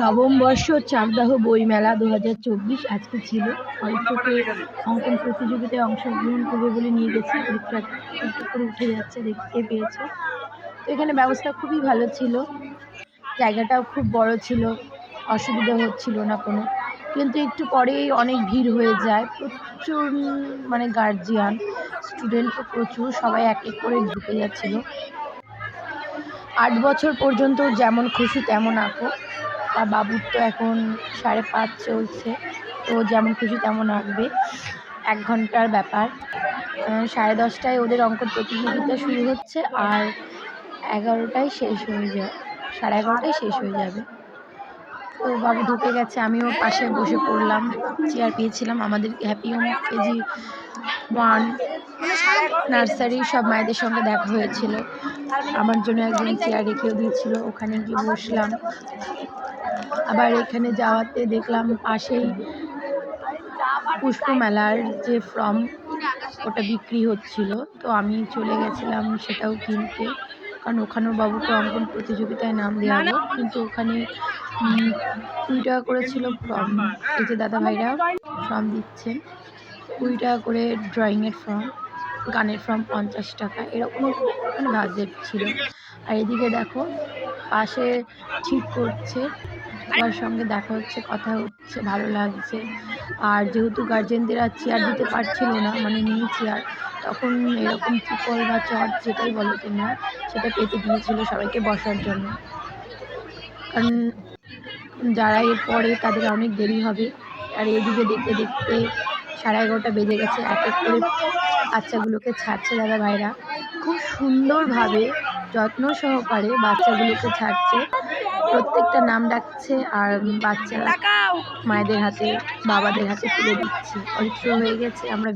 নবম বর্ষ চাকদাহ বইমেলা দু হাজার চব্বিশ আজকে ছিল। অঙ্কন প্রতিযোগিতায় অংশগ্রহণ করবে বলে নিয়ে গেছি। একটু করে উঠে যাচ্ছে, দেখতে পেয়েছে। তো এখানে ব্যবস্থা খুবই ভালো ছিল। জায়গাটাও খুব বড় ছিল। অসুবিধা হচ্ছিল না কোনো। কিন্তু একটু পরেই অনেক ভিড় হয়ে যায়। প্রচুর মানে গার্জিয়ান স্টুডেন্টও প্রচুর, সবাই এক এক করে ঢুকে যাচ্ছিল। আট বছর পর্যন্ত যেমন খুশি, তেমন আঁকো। তা বাবুর তো এখন সাড়ে পাঁচ চলছে, তো যেমন খুশি তেমন আঁকবে। এক ঘণ্টার ব্যাপার। সাড়ে দশটায় ওদের অঙ্ক প্রতিযোগিতা শুরু হচ্ছে আর এগারোটায় শেষ হয়ে যায় সাড়ে এগারোটায় শেষ হয়ে যাবে। তো বাবু ঢুকে গেছে, আমিও পাশে বসে পড়লাম, চেয়ার পেয়েছিলাম, আমাদের happy home KG one nursery সব মায়েদের সঙ্গে দেখা হয়েছিল। আমার জন্য একজন চেয়ার রেখেও দিয়েছিল, ওখানে গিয়ে বসলাম। আবার এখানে যাওয়াতে দেখলাম পাশেই পুষ্পমেলার যে ফর্ম ওটা বিক্রি হচ্ছিল। তো আমি চলে গেছিলাম সেটাও কিনতে। কারণ ওখানেও বাবুকে অঙ্কন প্রতিযোগিতায় নাম দেওয়া হলো। কিন্তু ওখানে কুড়ি টাকা করে ছিল ফর্ম এই যে দাদা ভাইরা ফর্ম দিচ্ছেন। কুড়ি টাকা করে ড্রয়িংয়ের ফর্ম গানের ফর্ম পঞ্চাশ টাকা। এরকম বাজেট ছিল। আর এদিকে দেখো, পাশে ঠিক করছে, সবার সঙ্গে দেখা হচ্ছে, কথা হচ্ছে, ভালো লাগছে। আর যেহেতু গার্জেনদের আর চেয়ার দিতে পারছিল না মানে নেই চেয়ার তখন এরকম চিকল বা চট যেটাই বলো তোমরা, সেটা পেতে দিয়েছিল সবাইকে বসার জন্য। কারণ যারা এর পরে তাদের অনেক দেরি হবে, আর এদিকে দেখতে দেখতে সাড়ে এগারোটা বেজে গেছে এক এক করে বাচ্চাগুলোকে ছাড়ছে দাদা ভাইরা। খুব সুন্দরভাবে যত্ন সহকারে বাচ্চাগুলোকে ছাড়ছে। প্রত্যেকটা নাম ডাকছে আর বাচ্চারা মায়েদের হাতে বাবাদের হাতে তুলে দিচ্ছে। অরিত্র হয়ে গেছে আমরা